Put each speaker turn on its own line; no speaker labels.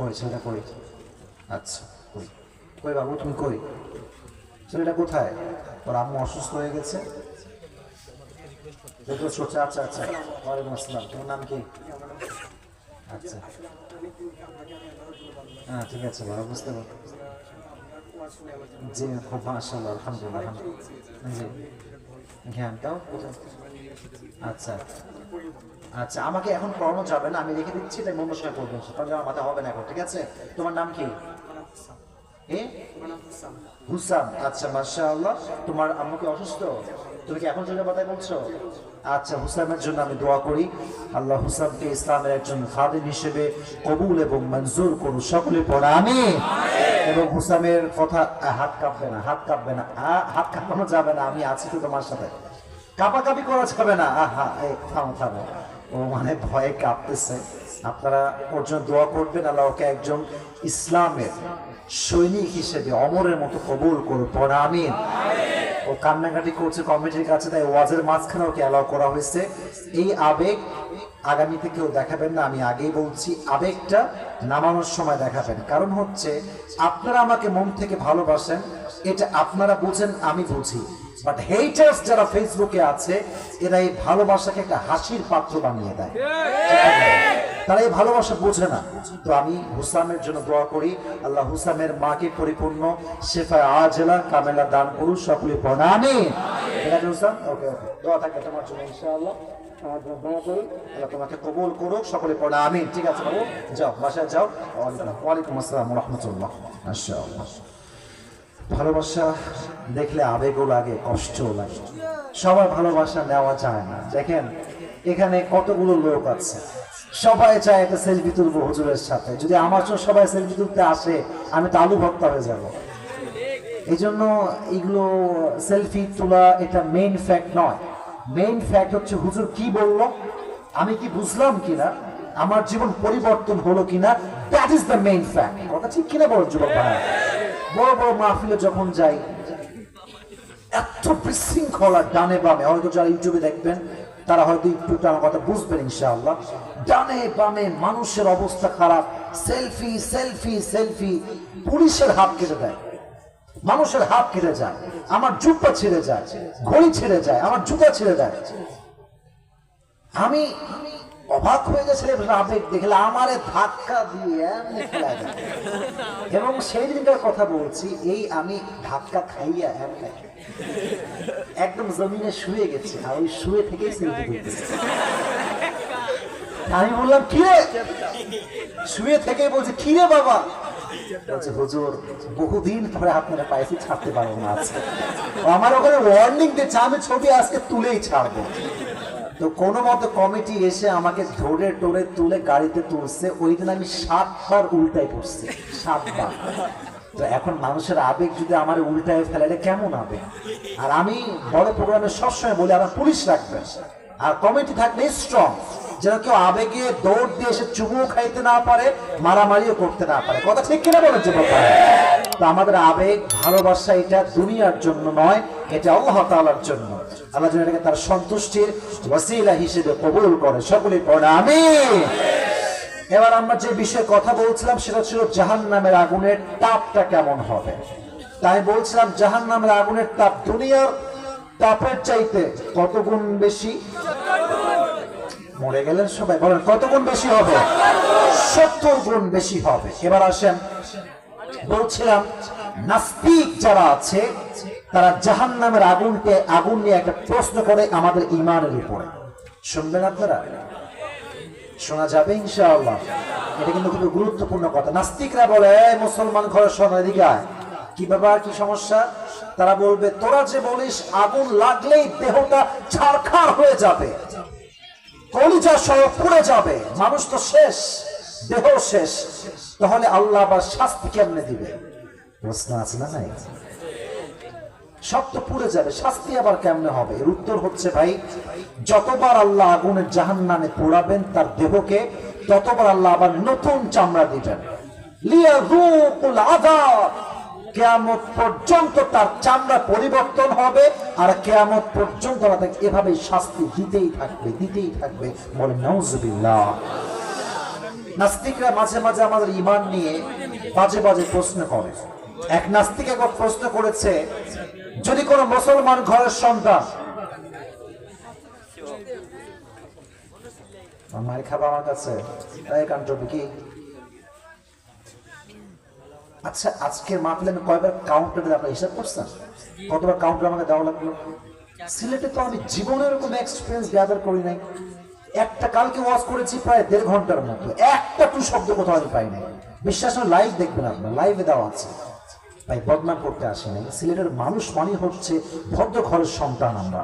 কই ছেলেটা কই আচ্ছা কই? কই বাবু তুমি কই? ছেলেটা কোথায়? ওর আম্মু অসুস্থ হয়ে গেছে? রিকোয়েস্ট করছে আচ্ছা আচ্ছা ওয়ালাইকুম আসসালাম তোমার নাম কি? আচ্ছা। হ্যাঁ ঠিক আছে বাবা বুঝতে পারো জি খুব আলহামদুলিল্লাহ আলহামদুলিল্লাহ। জি। জ্ঞানটাও আচ্ছা। আচ্ছা আমাকে এখন পড়ানো যাবে না, আমি রেখে দিচ্ছি, তাই সময় আমার মাথা হবে না এখন, ঠিক আছে? তোমার নাম কি? হুসাম। আচ্ছা মাশাআল্লাহ। তোমার আম্মু কি অসুস্থ? তুমি কি এখন বলছো? আচ্ছা হুসামের জন্য আমি দোয়া করি। আল্লাহ হুসামকে ইসলামের একজন খাদিম হিসেবে কবুল এবং মঞ্জুর করুন সকলে পড়া আমি এবং হুসামের কথা, হাত কাঁপবে না, হাত কাঁপবে না হাত কাঁপানো যাবে না, আমি আছি তো তোমার সাথে। কাপাকাপি করা যাবে না। আহা থামো থামো। ও মানে ভয়ে কাঁপতেছে। আপনারা ওর জন্য দোয়া করবেন আল্লাহ ওকে একজন ইসলামের সৈনিক হিসেবে অমরের মতো কবুল করুন আমিন। ও কান্নাকাটি করছে কমিটির কাছে তাই ওয়াজের মাঝখানে ওকে অ্যালাউ করা হয়েছে। এই আবেগ আগামীতে কেউ দেখাবেন না আমি আগেই বলছি আবেগটা নামানোর সময় দেখাবেন। কারণ হচ্ছে আপনারা আমাকে মন থেকে ভালোবাসেন এটা আপনারা বুঝেন আমি বুঝি। বাট হেটার্স যারা ফেসবুকে আছে, এরা এই ভালোবাসাকে একটা হাসির পাত্র বানিয়ে দেয়। তারা এই ভালোবাসা বোঝে না। তো আমি হুসামের জন্য দোয়া করি। আল্লাহ হুসামের মাকে পরিপূর্ণ শেফায় আজেলা, কামেলা, দান করুন, সকলে প্রণামে ঠিক হুসাম? ওকে ওকে। দোয়া থাকে তোমার জন্য, ইনশাআল্লাহ। তোমাকে কবুল করুক, সকলে আমিন। ঠিক আছে, বাবু? যাও, বাসায় যাও। ওয়ালাইকুম আসসালাম। রহমতুল্লাহ। মাশাআল্লাহ। ভালোবাসা দেখলে আবেগও লাগে, কষ্টও লাগে। সবার ভালোবাসা নেওয়া যায় না। দেখেন, এখানে কতগুলো লোক আছে। সবাই চায় একটা সেলফি তুলবো হুজুরের সাথে। যদি আমার জন্য সবাই সেলফি তুলতে আসে, আমি তো আলু ভক্তা হয়ে যাব। এই জন্য এগুলো সেলফি তোলা এটা মেইন ফ্যাক্ট নয়। মেইন ফ্যাক্ট হচ্ছে হুজুর কি বলল? আমি কি বুঝলাম কিনা? আমার জীবন পরিবর্তন হলো কিনা? That is the main fact কথা ঠিক কিনা বলো যুবক ভাই? বড় বড় মাহফিলে যখন যাই, এত বিশৃঙ্খলা ডানে বামে হয়তো যারা ইউটিউবে দেখবেন, তারা হয়তো একটু আমার কথা বুঝবেন ইনশাআল্লাহ। ডানে বামে মানুষের অবস্থা খারাপ, সেলফি সেলফি সেলফি, পুলিশের হাত কেটে দেয়। মানুষের হাত কেটে যায়, আমার জুতা ছিঁড়ে যায়, ঘড়ি ছিঁড়ে যায়, আমার জুতা ছিঁড়ে দেয়। আমি অবাক হয়ে গেছিলাম আবেগ দেখলে আমারে ধাক্কা দিয়ে এমনি ফেলা দেয়। এবং সেই দিনকার কথা বলছি, এই আমি ধাক্কা খাইয়া এমনি একদম জমিনে শুয়ে গেছে, আর ওই শুয়ে তুলতেছে আমি বললাম, কি রে? শুয়ে থেকে বলছে, কি রে বাবা? বলছে, হুজুর, বহুদিন পরে আপনারা পাইছি ছাড়তে পারব না আজকে। আমার ওখানে ওয়ার্নিং দিচ্ছে, আমি ছবি আজকে তুলেই ছাড়বো। তো কোনো মতো কমিটি এসে আমাকে ধরে টরে তুলে গাড়িতে তুলছে। ওই দিন আমি সাতবার উল্টাই পড়ছি, সাতবার। তো এখন মানুষের আবেগ যদি আমার উল্টায় ফেলে কেমন আবেগ? আর আমি বড় প্রোগ্রামে সবসময় বলি, আমার পুলিশ রাখবে। আর কমিটি থাকবে স্ট্রং যেন কেউ আবেগে দৌড় দিয়ে এসে চুমুও খাইতে না পারে, মারামারিও করতে না পারে। কথা ঠিক কিনা বলেন যুবক? তো আমাদের আবেগ, ভালোবাসা এটা দুনিয়ার জন্য নয়, এটা আল্লাহ জন্য। আল্লাহ যেন এটাকে তার সন্তুষ্টির ওয়াসিলা হিসেবে কবুল করে। সকলে পড়ে আমি এবার আমরা যে বিষয়ে কথা বলছিলাম, সেটা ছিল জাহান নামের আগুনের তাপটা কেমন হবে? তাই বলছিলাম জাহান নামের আগুনের তাপ দুনিয়ার তাপের চাইতে কত গুণ বেশি? মরে গেলেন সবাই, বলেন, কত গুণ বেশি হবে? সত্তর গুণ বেশি হবে। এবার আসেন, বলছিলাম, নাস্তিক যারা আছে তারা জাহান নামের আগুনকে, আগুন নিয়ে একটা প্রশ্ন করে আমাদের ইমানের উপরে। শুনবেন আপনারা? শোনা যাবে ইনশাআল্লাহ। এটা কিন্তু খুবই গুরুত্বপূর্ণ কথা। নাস্তিকরা বলে মুসলমান, ঘরে শোনা, এদিকে আয়।" কি ব্যাপার, কি সমস্যা? তারা বলবে, তোরা যে বলিস, আগুন লাগলেই দেহটা ছারখার হয়ে যাবে। কলিজা সহ পুড়ে যাবে। মানুষ তো শেষ, দেহ শেষ। তাহলে আল্লাহ আবার শাস্তি কেমনে দিবে? প্রশ্ন আছে না নাই? সব তো পুড়ে যাবে, শাস্তি আবার কেমনে হবে? এর উত্তর হচ্ছে ভাই, যতবার আল্লাহ আগুনের জাহান নামে পোড়াবেন তার দেহকে, ততবার আল্লাহ আবার নতুন চামড়া দিবেন। কেয়ামত পর্যন্ত তার চামড়া পরিবর্তন হবে আর কেয়ামত পর্যন্ত এভাবে শাস্তি দিতেই থাকবে দিতেই থাকবে। বলে নাস্তিকরা মাঝে মাঝে আমাদের ইমান নিয়ে বাজে বাজে প্রশ্ন করে। এক নাস্তিক একবার প্রশ্ন করেছে, যদি কোনো মুসলমান ঘরের সন্তান মায়ের খাবা আমার কাছে, তাই কান্ট্রবি কি আচ্ছা আজকের মাহফিলে আমি কয়বার কাউন্টারে আপনার হিসাব করছেন? কতবার কাউন্টার আমাকে দেওয়া লাগল? সিলেটে তো আমি জীবনে এরকম এক্সপিরিয়েন্স গ্যাদার করি নাই। একটা কালকে ওয়াজ করেছি প্রায় দেড় ঘণ্টার মতো একটা টু শব্দ কোথাও আমি পাই নাই। বিশ্বাস লাইভ দেখবেন আপনার লাইভে দেওয়া আছে। তাই বদনাম করতে আসি সিলেটের মানুষ মানে হচ্ছে ভদ্র ঘরের সন্তান আমরা।